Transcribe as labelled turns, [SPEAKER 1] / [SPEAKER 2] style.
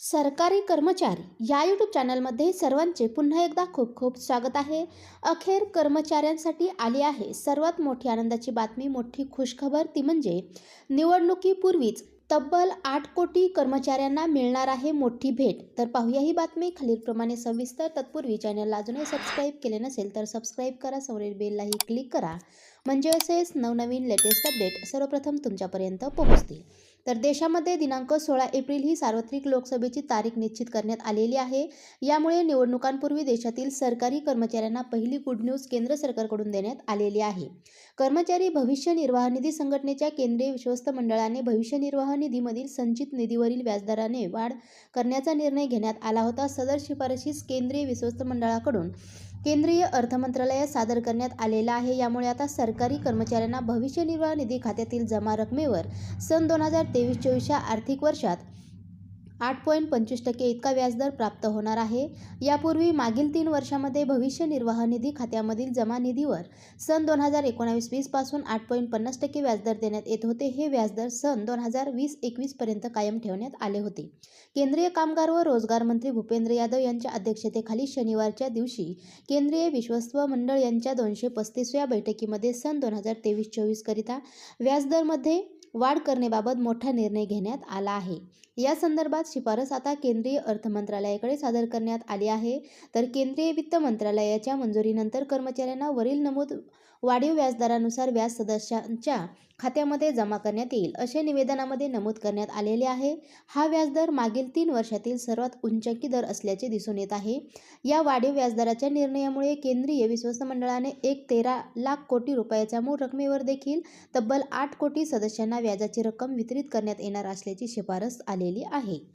[SPEAKER 1] सरकारी कर्मचारी या यूट्यूब चॅनलमध्ये सर्वांचे पुन्हा एकदा खूप खूप स्वागत आहे. अखेर कर्मचाऱ्यांसाठी आली आहे सर्वात मोठी आनंदाची बातमी मोठी खुशखबर ती म्हणजे निवडणुकीपूर्वीच तब्बल आठ कोटी कर्मचाऱ्यांना मिळणार आहे मोठी भेट. तर पाहूया ही बातमी. खालीलप्रमाणे सविस्तर तत्पूर्वी चॅनलला अजूनही सबस्क्राईब केले नसेल तर सबस्क्राईब करा. समोरील बेललाही क्लिक करा. म्हणजे असेच नवनवीन लेटेस्ट अपडेट सर्वप्रथम तुमच्यापर्यंत पोहोचतील. तर देशामध्ये दिनांक सोळा एप्रिल ही सार्वत्रिक लोकसभेची तारीख निश्चित करण्यात आलेली आहे. यामुळे निवडणुकांपूर्वी देशातील सरकारी कर्मचाऱ्यांना पहिली गुड न्यूज केंद्र सरकारकडून देण्यात आलेली आहे. कर्मचारी भविष्य निर्वाह निधी संघटनेच्या केंद्रीय विश्वस्त मंडळाने भविष्य निर्वाह निधीमधील संचित निधीवरील व्याजदराने वाढ करण्याचा निर्णय घेण्यात आला होता. सदर शिफारशीस केंद्रीय विश्वस्त मंडळाकडून केंद्रीय अर्थमंत्रालयात सादर करण्यात आलेला आहे. यामुळे आता सरकारी कर्मचाऱ्यांना भविष्य निर्वाह निधी खात्यातील जमा रकमेवर सन दोन हजार तेवीस चोवीसच्या आर्थिक वर्षात आठ पॉईंट पंचवीस टक्के इतका व्याजदर प्राप्त होणार आहे. यापूर्वी मागील तीन वर्षामध्ये भविष्य निर्वाह निधी खात्यामधील जमा निधीवर सन दोन हजार एकोणावीस वीसपासून आठ पॉईंट पन्नास टक्के व्याजदर देण्यात येत होते. हे व्याजदर सन दोन हजार वीस एकवीसपर्यंत कायम ठेवण्यात आले होते. केंद्रीय कामगार व रोजगार मंत्री भूपेंद्र यादव यांच्या अध्यक्षतेखाली शनिवारच्या दिवशी केंद्रीय विश्वस्त मंडळ यांच्या दोनशे पस्तीसव्या बैठकीमध्ये सन दोन हजार तेवीस चोवीसकरिता व्याजदरमध्ये वाढ करण्याबाबत मोठा निर्णय घेण्यात आला आहे. या संदर्भात शिफारस आता केंद्रीय अर्थ मंत्रालयाकडे सादर करण्यात आली आहे. तर केंद्रीय वित्त मंत्रालयाच्या मंजुरीनंतर कर्मचाऱ्यांना वरील नमूद वाढीव व्याजदरानुसार व्याज सदस्यांच्या खात्यामध्ये जमा करण्यात येईल असे निवेदनामध्ये नमूद करण्यात आलेले आहे. हा व्याजदर मागील तीन वर्षातील सर्वात उंचकी दर असल्याचे दिसून येत आहे. या वाढीव व्याजदराच्या निर्णयामुळे केंद्रीय विश्वस्त मंडळाने एक तेरा लाख कोटी रुपयाच्या मूळ रकमेवर देखील तब्बल आठ कोटी सदस्यांना व्याजाची रक्कम वितरित करण्यात येणार असल्याची शिफारस आली आलेली आहे.